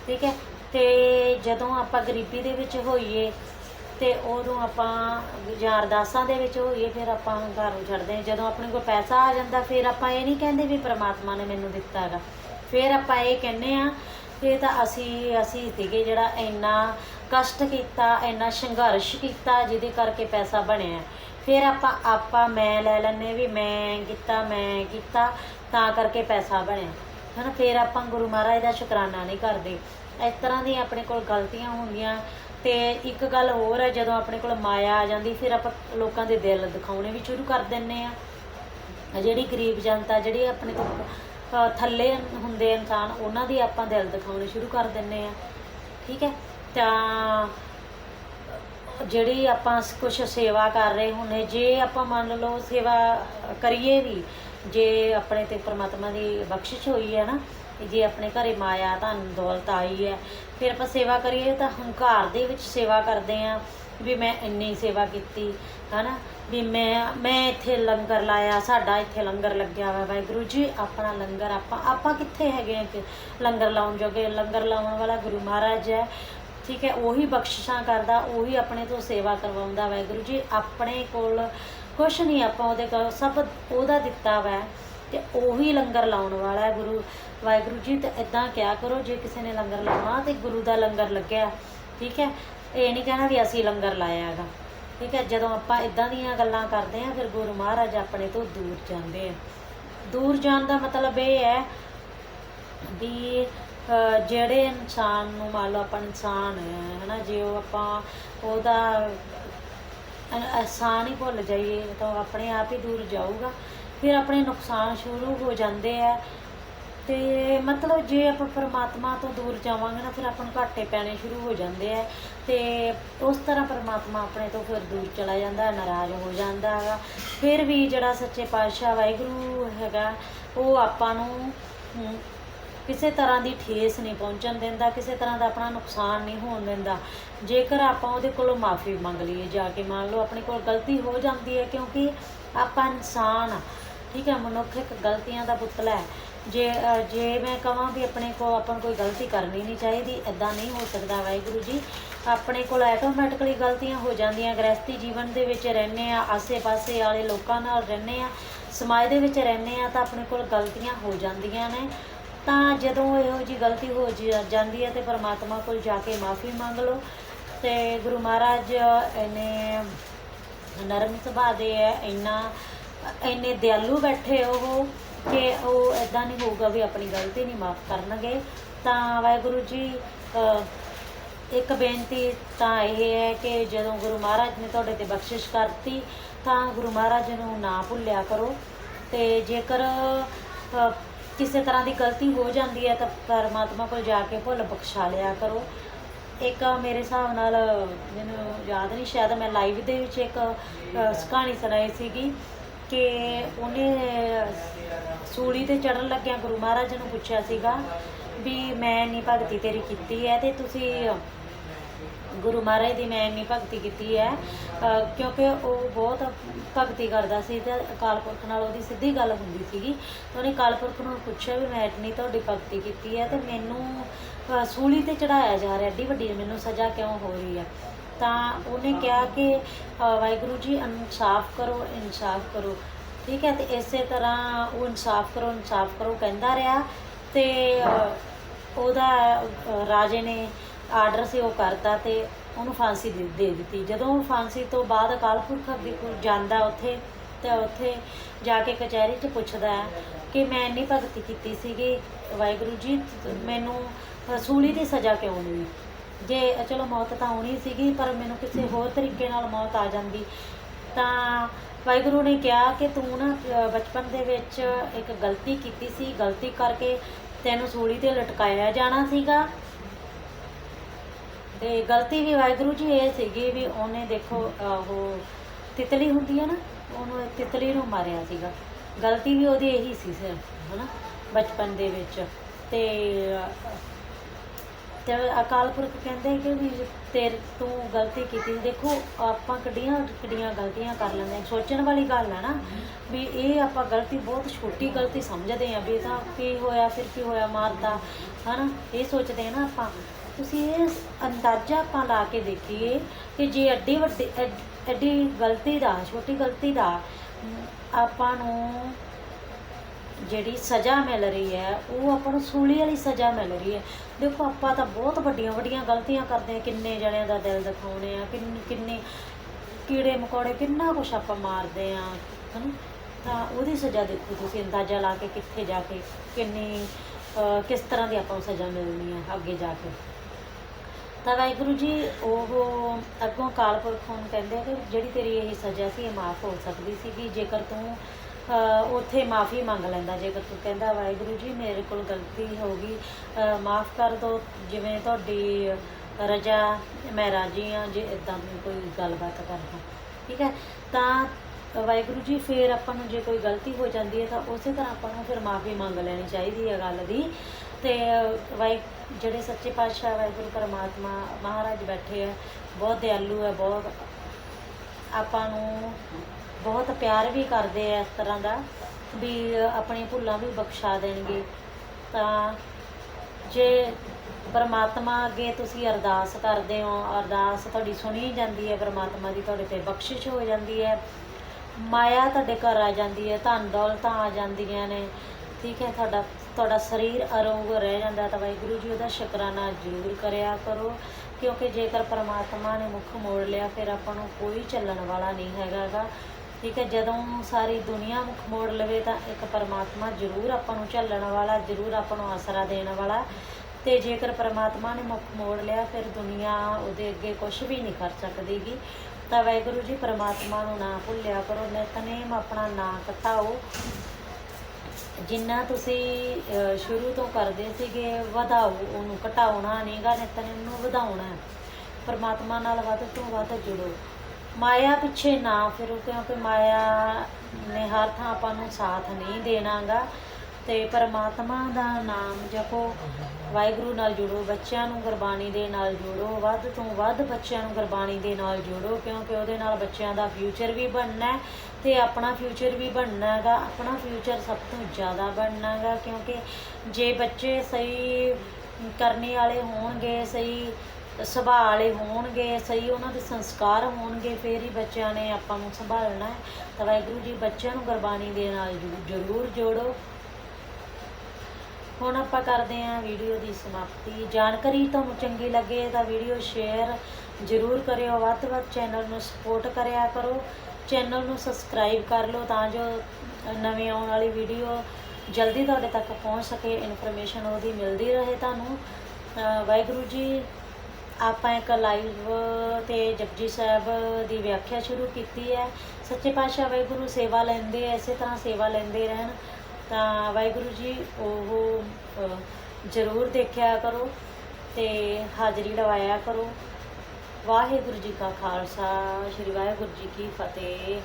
ਠੀਕ ਹੈ, ਤੇ ਜਦੋਂ ਆਪਾਂ ਗਰੀਬੀ ਦੇ ਵਿੱਚ ਹੋਈਏ ਤੇ ਉਦੋਂ ਆਪਾਂ ਜਾਂ ਅਰਦਾਸਾਂ ਦੇ ਵਿੱਚ ਹੋਈਏ, ਫਿਰ ਆਪਾਂ ਹੰਕਾਰ ਨੂੰ ਛੱਡਦੇ ਹਾਂ। ਜਦੋਂ ਆਪਣੇ ਕੋਲ ਪੈਸਾ ਆ ਜਾਂਦਾ, ਫਿਰ ਆਪਾਂ ਇਹ ਨਹੀਂ ਕਹਿੰਦੇ ਵੀ ਪ੍ਰਮਾਤਮਾ ਨੇ ਮੈਨੂੰ ਦਿੱਤਾ ਹੈਗਾ। ਫਿਰ ਆਪਾਂ ਇਹ ਕਹਿੰਦੇ ਆ ਕਿ ਤਾਂ ਅਸੀਂ ਅਸੀਂ ਸੀਗੇ ਜਿਹੜਾ ਇੰਨਾ ਕਸ਼ਟ ਕੀਤਾ, ਇੰਨਾ ਸੰਘਰਸ਼ ਕੀਤਾ, ਜਿਹਦੇ ਕਰਕੇ ਪੈਸਾ ਬਣਿਆ। ਫਿਰ ਆਪਾਂ ਆਪਾਂ ਮੈਂ ਲੈ ਲੈਂਦੇ ਵੀ ਮੈਂ ਕੀਤਾ ਮੈਂ ਕੀਤਾ, ਤਾਂ ਕਰਕੇ ਪੈਸਾ ਬਣਿਆ। ਹਨਾ, ਫਿਰ ਆਪਾਂ ਗੁਰੂ ਮਹਾਰਾਜ ਦਾ ਸ਼ੁਕਰਾਨਾ ਨਹੀਂ ਕਰਦੇ। ਇਸ ਤਰ੍ਹਾਂ ਦੀਆਂ ਆਪਣੇ ਕੋਲ ਗਲਤੀਆਂ ਹੁੰਦੀਆਂ ਤੇ ਇੱਕ ਗੱਲ ਹੋਰ ਹੈ, ਜਦੋਂ ਆਪਣੇ ਕੋਲ ਮਾਇਆ ਆ ਜਾਂਦੀ, ਫਿਰ ਆਪਾਂ ਲੋਕਾਂ ਦੇ ਦਿਲ ਦਿਖਾਉਣੇ ਵੀ ਸ਼ੁਰੂ ਕਰ ਦਿੰਨੇ ਆ। ਜਿਹੜੀ ਗਰੀਬ ਜਨਤਾ, ਜਿਹੜੀ ਆਪਣੇ ਤੋਂ ਥੱਲੇ ਹੁੰਦੇ ਇਨਸਾਨ, ਉਹਨਾਂ ਦੀ ਆਪਾਂ ਦਿਲ ਦਿਖਾਉਣੇ ਸ਼ੁਰੂ ਕਰ ਦਿੰਨੇ ਆ। ਠੀਕ ਹੈ? ਤਾਂ ਜਿਹੜੀ ਆਪਾਂ ਕੁਝ ਸੇਵਾ ਕਰ ਰਹੇ ਹੁੰਨੇ, ਜੇ ਆਪਾਂ ਮੰਨ ਲਓ ਸੇਵਾ ਕਰੀਏ ਵੀ, ਜੇ ਆਪਣੇ ਤੇ ਪਰਮਾਤਮਾ ਦੀ ਬਖਸ਼ਿਸ਼ ਹੋਈ ਹੈ ਨਾ ਤੇ ਜੇ ਆਪਣੇ ਘਰੇ ਮਾਇਆ ਧਨ ਦੌਲਤ ਆਈ ਹੈ, ਫਿਰ ਆਪਾਂ ਸੇਵਾ ਕਰੀਏ ਤਾਂ ਹੰਕਾਰ ਦੇ ਵਿੱਚ ਸੇਵਾ ਕਰਦੇ ਆ ਵੀ ਮੈਂ ਇੰਨੀ ਸੇਵਾ ਕੀਤੀ, ਹਨਾ? ਵੀ ਮੈਂ ਮੈਂ ਇੱਥੇ ਲੰਗਰ ਲਾਇਆ, ਸਾਡਾ ਇੱਥੇ ਲੰਗਰ ਲੱਗਿਆ ਵਾ, ਵਾਹਿਗੁਰੂ ਜੀ, ਆਪਣਾ ਲੰਗਰ ਆਪਾਂ ਆਪਾਂ ਕਿੱਥੇ ਹੈਗੇ ਆ ਕਿ ਲੰਗਰ ਲਾਉਣ ਜੋਗੇ? ਲੰਗਰ ਲਾਉਣ ਵਾਲਾ ਗੁਰੂ ਮਹਾਰਾਜ ਹੈ, ਠੀਕ ਹੈ? ਉਹੀ ਬਖਸ਼ਿਸ਼ਾਂ ਕਰਦਾ, ਉਹੀ ਆਪਣੇ ਤੋਂ ਸੇਵਾ ਕਰਵਾਉਂਦਾ ਵਾਹਿਗੁਰੂ ਜੀ, ਆਪਣੇ ਕੋਲ ਕੁਛ ਨਹੀਂ ਆਪਾਂ ਉਹਦੇ ਕੋਲ, ਸਭ ਉਹਦਾ ਦਿੱਤਾ ਵਾ। ਤੇ ਉਹੀ ਲੰਗਰ ਲਾਉਣ ਵਾਲਾ ਹੈ ਗੁਰੂ ਵਾਹਿਗੁਰੂ ਜੀ ਤੇ ਇਦਾਂ ਕਿਆ ਕਰੋ ਜੇ ਕਿਸੇ ਨੇ ਲੰਗਰ ਲਾਉਣਾ ਤੇ ਗੁਰੂ ਦਾ ਲੰਗਰ ਲੱਗਿਆ ਠੀਕ ਹੈ? ਇਹ ਨਹੀਂ ਕਹਿਣਾ ਵੀ ਅਸੀਂ ਲੰਗਰ ਲਾਇਆ ਹੈਗਾ ਠੀਕ ਹੈ? ਜਦੋਂ ਆਪਾਂ ਇਦਾਂ ਦੀਆਂ ਗੱਲਾਂ ਕਰਦੇ ਆ ਫਿਰ ਗੁਰੂ ਮਹਾਰਾਜ ਆਪਣੇ ਤੋਂ ਦੂਰ ਜਾਂਦੇ ਆ। ਦੂਰ ਜਾਣ ਦਾ ਮਤਲਬ ਇਹ ਹੈ ਵੀ ਜਿਹੜੇ ਇਨਸਾਨ ਨੂੰ ਮੰਨ ਲਓ ਆਪਾਂ ਇਨਸਾਨ ਹੈ ਹਨਾ ਜੇ ਉਹ ਆਪਾਂ ਉਹਦਾ ਅਹ, ਅਹਿਸਾਨ ਹੀ ਭੁੱਲ ਜਾਈਏ ਤਾਂ ਉਹ ਆਪਣੇ ਆਪ ਹੀ ਦੂਰ ਜਾਊਗਾ। ਫਿਰ ਆਪਣੇ ਨੁਕਸਾਨ ਸ਼ੁਰੂ ਹੋ ਜਾਂਦੇ ਆ। ਤੇ ਮਤਲਬ ਜੇ ਆਪਾਂ ਪਰਮਾਤਮਾ ਤੋਂ ਦੂਰ ਜਾਵਾਂਗੇ ਨਾ, ਫਿਰ ਆਪਾਂ ਨੂੰ ਘਾਟੇ ਪੈਣੇ ਸ਼ੁਰੂ ਹੋ ਜਾਂਦੇ ਆ। ਤੇ ਉਸ ਤਰ੍ਹਾਂ ਪਰਮਾਤਮਾ ਆਪਣੇ ਤੋਂ ਫਿਰ ਦੂਰ ਚਲਾ ਜਾਂਦਾ, ਨਾਰਾਜ਼ ਹੋ ਜਾਂਦਾ ਹੈਗਾ ਫਿਰ ਵੀ ਜਿਹੜਾ ਸੱਚੇ ਪਾਤਸ਼ਾਹ ਵਾਹਿਗੁਰੂ ਹੈਗਾ, ਉਹ ਆਪਾਂ ਨੂੰ ਕਿਸੇ ਤਰ੍ਹਾਂ ਦੀ ਠੇਸ ਨਹੀਂ ਪਹੁੰਚਣ ਦਿੰਦਾ, ਕਿਸੇ ਤਰ੍ਹਾਂ ਦਾ ਆਪਣਾ ਨੁਕਸਾਨ ਨਹੀਂ ਹੋਣ ਦਿੰਦਾ। ਜੇਕਰ ਆਪਾਂ ਉਹਦੇ ਕੋਲੋਂ ਮਾਫੀ ਮੰਗ ਲਈਏ, ਜਾ ਕੇ ਮੰਨ ਲਓ ਆਪਣੇ ਕੋਲ ਗਲਤੀ ਹੋ ਜਾਂਦੀ ਹੈ, ਕਿਉਂਕਿ ਆਪਾਂ ਇਨਸਾਨ ਆ। ਠੀਕ ਹੈ, ਮਨੁੱਖ ਇੱਕ ਗਲਤੀਆਂ ਦਾ ਪੁਤਲਾ ਹੈ। ਜੇ ਜੇ ਮੈਂ ਕਹਾਂ ਵੀ ਆਪਣੇ ਕੋ ਆਪਾਂ ਕੋਈ ਗਲਤੀ ਕਰਨੀ ਨਹੀਂ ਚਾਹੀਦੀ ਇਦਾਂ ਨਹੀਂ ਹੋ ਸਕਦਾ ਵਾਹਿਗੁਰੂ ਜੀ। ਆਪਣੇ ਕੋਲ ਆਟੋਮੈਟਿਕਲੀ ਗਲਤੀਆਂ ਹੋ ਜਾਂਦੀਆਂ ਗ੍ਰਸਤੀ ਜੀਵਨ ਦੇ ਵਿੱਚ ਰਹਿੰਦੇ ਆ, ਆਸੇ-ਪਾਸੇ ਵਾਲੇ ਲੋਕਾਂ ਨਾਲ ਰਹਿੰਦੇ ਆ, ਸਮਾਜ ਦੇ ਵਿੱਚ ਰਹਿੰਦੇ ਆ, ਤਾਂ ਆਪਣੇ ਕੋਲ ਗਲਤੀਆਂ ਹੋ ਜਾਂਦੀਆਂ ਨੇ। ਤਾਂ ਜਦੋਂ ਇਹੋ ਜੀ ਗਲਤੀ ਹੋ ਜ- ਜਾਂਦੀ ਹੈ ਤੇ ਪਰਮਾਤਮਾ ਕੋਲ ਜਾ ਕੇ ਮਾਫੀ ਮੰਗ ਲਓ। ਤੇ ਗੁਰੂ ਮਹਾਰਾਜ ਇਹਨੇ ਨਰਮ ਸੁਭਾਅ ਦੇ ਹੈ ਇੰਨਾ ਇੰਨੇ ਦਿਆਲੂ ਬੈਠੇ ਉਹ ਕਿ ਉਹ ਇਦਾਂ ਨਹੀਂ ਹੋਊਗਾ ਵੀ ਆਪਣੀ ਗਲਤੀ ਨਹੀਂ ਮਾਫ ਕਰਨਗੇ। ਤਾਂ ਵਾਹਿਗੁਰੂ ਜੀ ਇੱਕ ਬੇਨਤੀ ਤਾਂ ਇਹ ਹੈ ਕਿ ਜਦੋਂ ਗੁਰੂ ਮਹਾਰਾਜ ਨੇ ਤੁਹਾਡੇ ਤੇ ਬਖਸ਼ਿਸ਼ ਕਰਤੀ, ਤਾਂ ਗੁਰੂ ਮਹਾਰਾਜ ਨੂੰ ਨਾ ਭੁੱਲਿਆ ਕਰੋ। ਤੇ ਜੇਕਰ ਕਿਸੇ ਤਰ੍ਹਾਂ ਦੀ ਗਲਤੀ ਹੋ ਜਾਂਦੀ ਹੈ ਤਾਂ ਪਰਮਾਤਮਾ ਕੋਲ ਜਾ ਕੇ ਭੁੱਲ ਬਖਸ਼ਾ ਲਿਆ ਕਰੋ। ਇੱਕ ਮੇਰੇ ਹਿਸਾਬ ਨਾਲ ਮੈਨੂੰ ਯਾਦ ਨਹੀਂ, ਸ਼ਾਇਦ ਮੈਂ ਲਾਈਵ ਦੇ ਵਿੱਚ ਇੱਕ ਕਹਾਣੀ ਸੁਣਾਈ ਸੀਗੀ। ਕਿ ਉਹਨੇ ਸੂਲੀ ਤੇ ਚੜਨ ਲੱਗਿਆ ਗੁਰੂ ਮਹਾਰਾਜ ਨੂੰ ਪੁੱਛਿਆ ਸੀਗਾ ਵੀ ਮੈਂ ਇੰਨੀ ਭਗਤੀ ਤੇਰੀ ਕੀਤੀ ਹੈ ਤੇ ਤੁਸੀਂ ਗੁਰੂ ਮਹਾਰਾਜ ਦੀ ਮੈਂ ਇੰਨੀ ਭਗਤੀ ਕੀਤੀ ਹੈ ਕਿਉਂਕਿ ਉਹ ਬਹੁਤ ਭਗਤੀ ਕਰਦਾ ਸੀ ਤੇ ਅਕਾਲ ਪੁਰਖ ਨਾਲ ਉਹਦੀ ਸਿੱਧੀ ਗੱਲ ਹੁੰਦੀ ਸੀਗੀ। ਤੇ ਉਹਨੇ ਅਕਾਲ ਪੁਰਖ ਨੂੰ ਪੁੱਛਿਆ ਵੀ ਮੈਂ ਇੰਨੀ ਤੁਹਾਡੀ ਭਗਤੀ ਕੀਤੀ ਹੈ ਤੇ ਮੈਨੂੰ ਸੂਲੀ ਤੇ ਚੜਾਇਆ ਜਾ ਰਿਹਾ ਏਡੀ ਵੱਡੀ ਮੈਨੂੰ ਸਜ਼ਾ ਕਿਉਂ ਹੋ ਰਹੀ ਹੈ? ਤਾਂ ਉਹਨੇ ਕਿਹਾ ਕਿ ਵਾਹਿਗੁਰੂ ਜੀ, ਇਨਸਾਫ ਕਰੋ ਇਨਸਾਫ ਕਰੋ। ਠੀਕ ਹੈ, ਤੇ ਇਸੇ ਤਰ੍ਹਾਂ ਉਹ ਇਨਸਾਫ ਕਰੋ ਇਨਸਾਫ ਕਰੋ ਕਹਿੰਦਾ ਰਿਹਾ ਤੇ ਉਹਦਾ ਰਾਜੇ ਨੇ ਆਰਡਰ ਸੀ ਉਹ ਕਰਤਾ ਤੇ ਉਹਨੂੰ ਫਾਂਸੀ ਦੇ ਦੇ ਦਿੱਤੀ। ਜਦੋਂ ਉਹ ਫਾਂਸੀ ਤੋਂ ਬਾਅਦ ਅਕਾਲ ਪੁਰਖ ਜਾਂਦਾ ਉੱਥੇ ਤੇ ਉੱਥੇ ਜਾ ਕੇ ਕਚਹਿਰੀ 'ਚ ਪੁੱਛਦਾ ਕਿ ਮੈਂ ਇੰਨੀ ਭਗਤੀ ਕੀਤੀ ਸੀਗੀ, ਵਾਹਿਗੁਰੂ ਜੀ, ਮੈਨੂੰ ਸੂਲੀ ਦੀ ਸਜ਼ਾ ਕਿਉਂ ਨਹੀਂ? ਜੇ, ਚਲੋ ਮੌਤ ਤਾਂ ਆਉਣੀ ਸੀਗੀ, ਪਰ ਮੈਨੂੰ ਕਿਸੇ ਹੋਰ ਤਰੀਕੇ ਨਾਲ ਮੌਤ ਆ ਜਾਂਦੀ। ਤਾਂ ਵਾਹਿਗੁਰੂ ਨੇ ਕਿਹਾ ਕਿ ਤੂੰ ਨਾ ਬਚਪਨ ਦੇ ਵਿੱਚ ਇੱਕ ਗਲਤੀ ਕੀਤੀ ਸੀ। ਗਲਤੀ ਕਰਕੇ ਤੈਨੂੰ ਸੂਲੀ ਤੇ ਲਟਕਾਇਆ ਜਾਣਾ ਸੀਗਾ। ਤੇ ਗਲਤੀ ਵੀ ਵਾਹਿਗੁਰੂ ਜੀ ਇਹ ਸੀਗੀ ਵੀ ਉਹਨੇ ਦੇਖੋ ਉਹ ਤਿਤਲੀ ਹੁੰਦੀ ਹੈ ਨਾ, ਉਹਨੂੰ ਇਹ ਤਿਤਲੀ ਨੂੰ ਮਾਰਿਆ ਸੀਗਾ। ਗਲਤੀ ਵੀ ਉਹਦੀ ਇਹੀ ਸੀ ਸਿਰਫ, ਹਨਾ, ਬਚਪਨ ਦੇ ਵਿੱਚ। ਤੇ ਤੇ ਅਕਾਲ ਪੁਰਖ ਕਹਿੰਦੇ ਕਿ ਵੀ ਤੇਰੇ ਤੂੰ ਗਲਤੀ ਕੀਤੀ। ਦੇਖੋ, ਆਪਾਂ ਕਿੱਡੀਆਂ ਕਿੱਡੀਆਂ ਗਲਤੀਆਂ ਕਰ ਲੈਂਦੇ ਹਾਂ। ਸੋਚਣ ਵਾਲੀ ਗੱਲ ਹੈ ਨਾ, ਵੀ ਇਹ ਆਪਾਂ ਗਲਤੀ ਬਹੁਤ ਛੋਟੀ ਗਲਤੀ ਸਮਝਦੇ ਆ ਵੀ ਇਹ ਤਾਂ ਕੀ ਹੋਇਆ, ਫਿਰ ਕੀ ਹੋਇਆ ਮਾਰਤਾ ਹਨਾ? ਇਹ ਸੋਚਦੇ ਆ ਨਾ ਆਪਾਂ। ਤੁਸੀਂ ਇਹ ਅੰਦਾਜ਼ਾ ਆਪਾਂ ਲਾ ਕੇ ਦੇਖੀਏ ਕਿ ਜੇ ਐਡੀ ਵੱਡੀ ਐਡ- ਐਡੀ ਗਲਤੀ ਦਾ, ਛੋਟੀ ਗਲਤੀ ਦਾ ਆਪਾਂ ਨੂੰ ਜਿਹੜੀ ਸਜ਼ਾ ਮਿਲ ਰਹੀ ਹੈ, ਉਹ ਆਪਾਂ ਨੂੰ ਸੂਲੀ ਵਾਲੀ ਸਜ਼ਾ ਮਿਲ ਰਹੀ ਹੈ। ਦੇਖੋ, ਆਪਾਂ ਤਾਂ ਬਹੁਤ ਵੱਡੀਆਂ ਵੱਡੀਆਂ ਗਲਤੀਆਂ ਕਰਦੇ ਹਾਂ, ਕਿੰਨੇ ਜਣਿਆਂ ਦਾ ਦਿਲ ਦਿਖਾਉਣੇ ਆ ਕਿੰਨੇ ਕਿੰਨੇ ਕੀੜੇ ਮਕੌੜੇ, ਕਿੰਨਾ ਕੁਛ ਆਪਾਂ ਮਾਰਦੇ ਆ ਹਨਾ? ਤਾਂ ਉਹਦੀ ਸਜ਼ਾ ਦੇਖੋ ਤੁਸੀਂ ਅੰਦਾਜ਼ਾ ਲਾ ਕੇ ਕਿੱਥੇ ਜਾ ਕੇ, ਕਿੰਨੀ ਕਿਸ ਤਰ੍ਹਾਂ ਦੀ ਆਪਾਂ ਨੂੰ ਸਜ਼ਾ ਮਿਲਣੀ ਹੈ ਅੱਗੇ ਜਾ ਕੇ। ਤਾਂ ਵਾਹਿਗੁਰੂ ਜੀ, ਉਹ ਅੱਗੋਂ ਅਕਾਲ ਪੁਰਖ ਨੂੰ ਕਹਿੰਦੇ ਆ ਕਿ ਜਿਹੜੀ ਤੇਰੀ ਇਹ ਸਜ਼ਾ ਸੀ, ਇਹ ਮਾਫ ਹੋ ਸਕਦੀ ਸੀ ਕਿ ਜੇਕਰ ਤੂੰ ਉੱਥੇ ਮਾਫੀ ਮੰਗ ਲੈਂਦਾ, ਜੇਕਰ ਤੂੰ ਕਹਿੰਦਾ ਵਾਹਿਗੁਰੂ ਜੀ, ਮੇਰੇ ਕੋਲ ਗਲਤੀ ਹੋ ਗਈ ਮਾਫ ਕਰ ਦਿਓ ਜਿਵੇਂ ਤੁਹਾਡੀ ਰਜਾ, ਮੈਂ ਰਾਜੀ ਹਾਂ, ਜੇ ਇਦਾਂ ਦੀ ਕੋਈ ਗੱਲਬਾਤ ਕਰਦਾ। ਠੀਕ ਹੈ? ਤਾਂ ਵਾਹਿਗੁਰੂ ਜੀ, ਫਿਰ ਆਪਾਂ ਨੂੰ ਜੇ ਕੋਈ ਗਲਤੀ ਹੋ ਜਾਂਦੀ ਹੈ, ਤਾਂ ਉਸੇ ਤਰ੍ਹਾਂ ਆਪਾਂ ਨੂੰ ਫਿਰ ਮਾਫੀ ਮੰਗ ਲੈਣੀ ਚਾਹੀਦੀ ਹੈ ਗੱਲ ਦੀ। ਤੇ ਵਾਹਿ, ਜਿਹੜੇ ਸੱਚੇ ਪਾਤਸ਼ਾਹ ਵਾਹਿਗੁਰੂ ਪਰਮਾਤਮਾ ਮਹਾਰਾਜ ਬੈਠੇ ਆ, ਬਹੁਤ ਦਿਆਲੂ ਹੈ, ਬਹੁਤ ਆਪਾਂ ਨੂੰ ਬਹੁਤ ਪਿਆਰ ਵੀ ਕਰਦੇ ਆ ਇਸ ਤਰ੍ਹਾਂ ਦਾ, ਵੀ ਆਪਣੀਆਂ ਭੁੱਲਾਂ ਵੀ ਬਖਸ਼ਾ ਦੇਣਗੇ। ਤਾਂ ਜੇ ਪਰਮਾਤਮਾ ਅੱਗੇ ਤੁਸੀਂ ਅਰਦਾਸ ਕਰਦੇ ਹੋ, ਅਰਦਾਸ ਤੁਹਾਡੀ ਸੁਣੀ ਜਾਂਦੀ ਹੈ, ਪਰਮਾਤਮਾ ਦੀ ਤੁਹਾਡੇ ਤੇ ਬਖਸ਼ਿਸ਼ ਹੋ ਜਾਂਦੀ ਹੈ। ਮਾਇਆ ਤੁਹਾਡੇ ਘਰ ਆ ਜਾਂਦੀ ਹੈ, ਧਨ ਦੌਲਤਾਂ ਆ ਜਾਂਦੀਆਂ ਨੇ। ਠੀਕ ਹੈ, ਤੁਹਾਡਾ ਤੁਹਾਡਾ ਸਰੀਰ ਅਰੋਗ ਰਹਿ ਜਾਂਦਾ ਤਾਂ ਵਾਹਿਗੁਰੂ ਜੀ ਉਹਦਾ ਸ਼ੁਕਰਾਨਾ ਜ਼ਰੂਰ ਕਰਿਆ ਕਰੋ। ਕਿਉਂਕਿ ਜੇਕਰ ਪਰਮਾਤਮਾ ਨੇ ਮੁੱਖ ਮੋੜ ਲਿਆ, ਫਿਰ ਆਪਾਂ ਨੂੰ ਕੋਈ ਚੱਲਣ ਵਾਲਾ ਨਹੀਂ ਹੈਗਾ ਗਾ। ਠੀਕ ਹੈ, ਜਦੋਂ ਸਾਰੀ ਦੁਨੀਆ ਮੁੱਖ ਮੋੜ ਲਵੇ ਤਾਂ ਇੱਕ ਪਰਮਾਤਮਾ ਜ਼ਰੂਰ ਆਪਾਂ ਨੂੰ ਝੱਲਣ ਵਾਲਾ, ਜ਼ਰੂਰ ਆਪਾਂ ਨੂੰ ਆਸਰਾ ਦੇਣ ਵਾਲਾ। ਤੇ ਜੇਕਰ ਪਰਮਾਤਮਾ ਨੇ ਮੁੱਖ ਮੋੜ ਲਿਆ, ਫਿਰ ਦੁਨੀਆ ਉਹਦੇ ਅੱਗੇ ਕੁਝ ਵੀ ਨਹੀਂ ਕਰ ਸਕਦੀਗੀ। ਤਾਂ ਵਾਹਿਗੁਰੂ ਜੀ, ਪਰਮਾਤਮਾ ਨੂੰ ਨਾ ਭੁੱਲਿਆ ਕਰੋ, ਨਿਤਨੇਮ ਆਪਣਾ ਨਾਂ ਕਟਾਓ। ਜਿੰਨਾ ਤੁਸੀਂ ਸ਼ੁਰੂ ਤੋਂ ਕਰਦੇ ਸੀਗੇ, ਵਧਾਓ, ਉਹਨੂੰ ਘਟਾਉਣਾ ਨਹੀਂਗਾ ਨਿਤਨੇਮ ਨੂੰ ਵਧਾਉਣਾ। ਹੈ। ਪਰਮਾਤਮਾ ਨਾਲ ਵੱਧ ਤੋਂ ਵੱਧ ਜੁੜੋ। ਮਾਇਆ ਪਿੱਛੇ ਨਾ ਫਿਰੋ, ਕਿਉਂਕਿ ਮਾਇਆ ਨੇ ਹਰ ਥਾਂ ਆਪਾਂ ਨੂੰ ਸਾਥ ਨਹੀਂ ਦੇਣਾਗਾ। ਤੇ ਪਰਮਾਤਮਾ ਦਾ ਨਾਮ ਜਪੋ, ਵਾਹਿਗੁਰੂ ਨਾਲ ਜੁੜੋ, ਬੱਚਿਆਂ ਨੂੰ ਗੁਰਬਾਣੀ ਦੇ ਨਾਲ ਜੋੜੋ, ਵੱਧ ਤੋਂ ਵੱਧ ਬੱਚਿਆਂ ਨੂੰ ਗੁਰਬਾਣੀ ਦੇ ਨਾਲ ਜੋੜੋ, ਕਿਉਂਕਿ ਉਹਦੇ ਨਾਲ ਬੱਚਿਆਂ ਦਾ ਫਿਊਚਰ ਵੀ ਬਣਨਾ ਹੈ ਤੇ ਆਪਣਾ ਫਿਊਚਰ ਵੀ ਬਣਨਾ ਹੈਗਾ ਆਪਣਾ ਫਿਊਚਰ ਸਭ ਤੋਂ ਜ਼ਿਆਦਾ ਬਣਨਾ ਹੈਗਾ ਕਿਉਂਕਿ ਜੇ ਬੱਚੇ ਸਹੀ ਕਰਨੇ ਵਾਲੇ ਹੋਣਗੇ, ਸਹੀ ਸੁਭਾਅ ਵਾਲੇ ਹੋਣਗੇ, ਸਹੀ ਉਹਨਾਂ ਦੇ ਸੰਸਕਾਰ ਹੋਣਗੇ, ਫੇਰ ਹੀ ਬੱਚਿਆਂ ਨੇ ਆਪਾਂ ਨੂੰ ਸੰਭਾਲਣਾ ਹੈ। ਤਾਂ ਵਾਹਿਗੁਰੂ ਜੀ ਬੱਚਿਆਂ ਨੂੰ ਗੁਰਬਾਣੀ ਦੇ ਨਾਲ ਜ਼ਰੂਰ ਜੋੜੋ। ਹੁਣ ਆਪਾਂ ਕਰਦੇ ਹਾਂ ਵੀਡੀਓ ਦੀ ਸਮਾਪਤੀ। ਜਾਣਕਾਰੀ ਤੁਹਾਨੂੰ ਚੰਗੀ ਲੱਗੇ ਤਾਂ ਵੀਡੀਓ ਸ਼ੇਅਰ ਜ਼ਰੂਰ ਕਰਿਓ। ਵੱਧ ਤੋਂ ਵੱਧ ਚੈਨਲ ਨੂੰ ਸਪੋਰਟ ਕਰਿਆ ਕਰੋ। ਚੈਨਲ ਨੂੰ ਸਬਸਕ੍ਰਾਈਬ ਕਰ ਲਓ ਤਾਂ ਜੋ ਨਵੀਂ ਆਉਣ ਵਾਲੀ ਵੀਡੀਓ ਜਲਦੀ ਤੁਹਾਡੇ ਤੱਕ ਪਹੁੰਚ ਸਕੇ। ਇਨਫੋਰਮੇਸ਼ਨ ਉਹਦੀ ਮਿਲਦੀ ਰਹੇ ਤੁਹਾਨੂੰ। ਵਾਹਿਗੁਰੂ ਜੀ ਆਪਾਂ ਇੱਕ ਲਾਈਵ ਤੇ ਜਪਜੀ ਸਾਹਿਬ ਦੀ ਵਿਆਖਿਆ ਸ਼ੁਰੂ ਕੀਤੀ ਹੈ। ਸੱਚੇ ਪਾਤਸ਼ਾਹ ਵਾਹਿਗੁਰੂ ਸੇਵਾ ਲੈਂਦੇ ਐ ਇਸੇ ਤਰ੍ਹਾਂ ਸੇਵਾ ਲੈਂਦੇ ਰਹਿਣ। ਤਾਂ ਵਾਹਿਗੁਰੂ ਜੀ, ਉਹ ਜ਼ਰੂਰ ਦੇਖਿਆ ਕਰੋ ਤੇ ਹਾਜ਼ਰੀ ਲਵਾਇਆ ਕਰੋ। ਵਾਹਿਗੁਰੂ ਜੀ ਕਾ ਖਾਲਸਾ, ਸ੍ਰੀ ਵਾਹਿਗੁਰੂ ਜੀ ਕੀ ਫਤਿਹ।